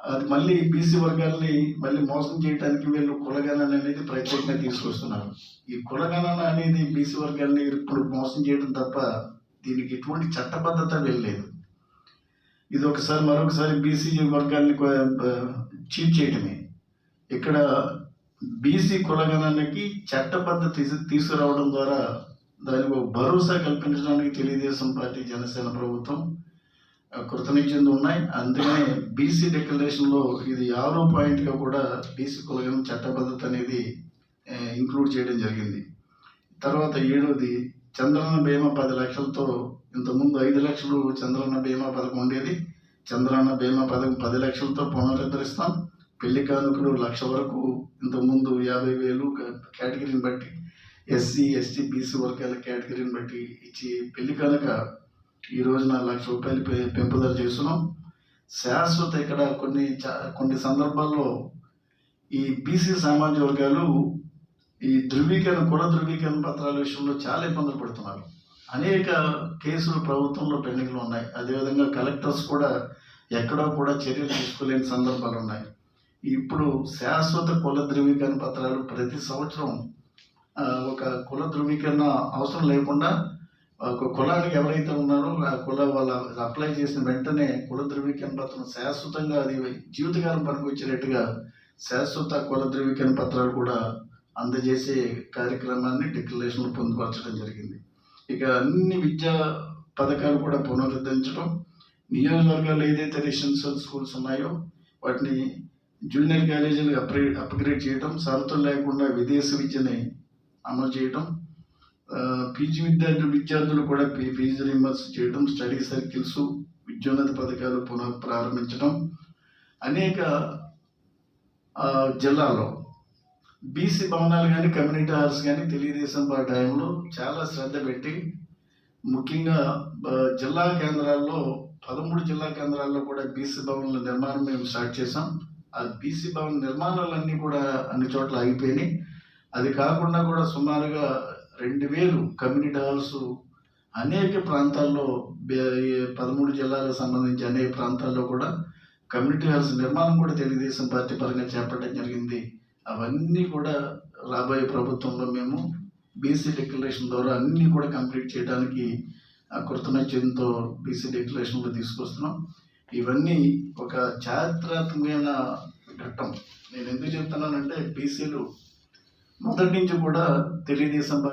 అది మళ్ళీ బీసీ వర్గాల్ని మళ్ళీ మోసం చేయడానికి వీళ్ళు కులగణన అనేది ప్రత్యేకంగా తీసుకొస్తున్నారు. ఈ కులగణన అనేది బీసీ వర్గాల్ని ఇప్పుడు మోసం చేయడం తప్ప దీనికి ఎటువంటి చట్టబద్ధత వెళ్ళలేదు ఇది ఒకసారి మరొకసారి బీసీ వర్గాల్ని చీట్ చేయడమే ఇక్కడ బీసీ కులగణనకి చట్టబద్ధత తీసుకురావడం ద్వారా దానికి ఒక భరోసా కల్పించడానికి తెలుగుదేశం పార్టీ జనసేన ప్రభుత్వం ఆ, ఉన్నాయి. అందుకనే బీసీ డిక్లరేషన్లో ఇది ఆరో పాయింట్గా కూడా బీసీ కులగం చట్టబద్ధత అనేది ఇంక్లూడ్ చేయడం జరిగింది. తర్వాత ఏడవది చంద్రన్న బీమా పది లక్షలతో ఇంతకుముందు ఐదు లక్షలు చంద్రన్న బీమా పథకం ఉండేది. చంద్రన్న బీమా పథకం పది లక్షలతో పునరుద్ధరిస్తాం. పెళ్ళి కానుకలు లక్ష వరకు ఇంతకుముందు యాభై వేలు కేటగిరీని బట్టి ఎస్సీ ఎస్టీ బీసీ వర్గాల కేటగిరీని బట్టి ఇచ్చి పెళ్ళి కానుక ఈ రోజున లక్ష రూపాయలు పె- పెంపుదల చేస్తున్నాం. శాశ్వత ఇక్కడ కొన్ని చా- కొన్ని సందర్భాల్లో ఈ బీసీ సామాజిక వర్గాలు ఈ ధృవీకరణ కుల ధృవీకరణ పత్రాల విషయంలో చాలా ఇబ్బందులు పడుతున్నారు. అనేక కేసులు ప్రభుత్వంలో పెండింగ్లు ఉన్నాయి. అదేవిధంగా కలెక్టర్స్ కూడా ఎక్కడో కూడా చర్యలు తీసుకోలేని సందర్భాలు ఉన్నాయి. ఇప్పుడు శాశ్వత కుల ధృవీకరణ పత్రాలు ప్రతి సంవత్సరం ఒక కుల ధృవీకరణ అవసరం లేకుండా కులానికి ఎవరైతే ఉన్నారో ఆ కుల వాళ్ళ అప్లై చేసిన వెంటనే కుల ధృవీకరణ పత్రం శాశ్వతంగా అది జీవితకాలం పనికొచ్చేటట్టుగా శాశ్వత కుల ధృవీకరణ పత్రాలు కూడా అందజేసే కార్యక్రమాన్ని డిక్లరేషన్లు పొందుపరచడం జరిగింది. ఇక అన్ని విద్యా పథకాలు కూడా పునరుద్ధరించడం నియోజకవర్గాలు ఏదైతే రెసిడెన్షియల్ స్కూల్స్ ఉన్నాయో వాటిని జూనియర్ కాలేజీలు అప్గ్రేడ్ అప్గ్రేడ్ చేయడం షరతులు లేకుండా విదేశీ విద్యని అమలు చేయడం పీజీ విద్యార్థులు విద్యార్థులు కూడా ఫీజు రిమర్స్ చేయడం స్టడీ సర్కిల్స్ విద్యోన్నత పథకాలు పునః ప్రారంభించడం. అనేక జిల్లాలో బీసీ భవనాలు కానీ కమ్యూనిటీ హాల్స్ కానీ తెలుగుదేశం పార్టీ టైంలో చాలా శ్రద్ధ పెట్టి ముఖ్యంగా జిల్లా కేంద్రాల్లో పదమూడు జిల్లా కేంద్రాల్లో కూడా బీసీ భవనాల నిర్మాణం మేము స్టార్ట్ చేసాం ఆ బీసీ భవన నిర్మాణాలన్నీ కూడా అన్ని చోట్ల ఆగిపోయినాయి. అది కాకుండా కూడా సుమారుగా రెండు వేలు కమ్యూనిటీ హాల్స్ అనేక ప్రాంతాల్లో పదమూడు జిల్లాలకు సంబంధించి అనేక ప్రాంతాల్లో కూడా కమ్యూనిటీ హాల్స్ నిర్మాణం కూడా తెలుగుదేశం పార్టీ పరంగా చేపట్టడం జరిగింది. అవన్నీ కూడా రాబోయే ప్రభుత్వంలో మేము బీసీ డిక్లరేషన్ ద్వారా అన్నీ కూడా కంప్లీట్ చేయడానికి ఆ బీసీ డిక్లరేషన్లో తీసుకొస్తున్నాం. ఇవన్నీ ఒక చారిత్రాత్మకమైన ఘట్టం. నేను ఎందుకు చెప్తున్నానంటే బీసీలు మొదటి నుంచి కూడా తెలుగుదేశం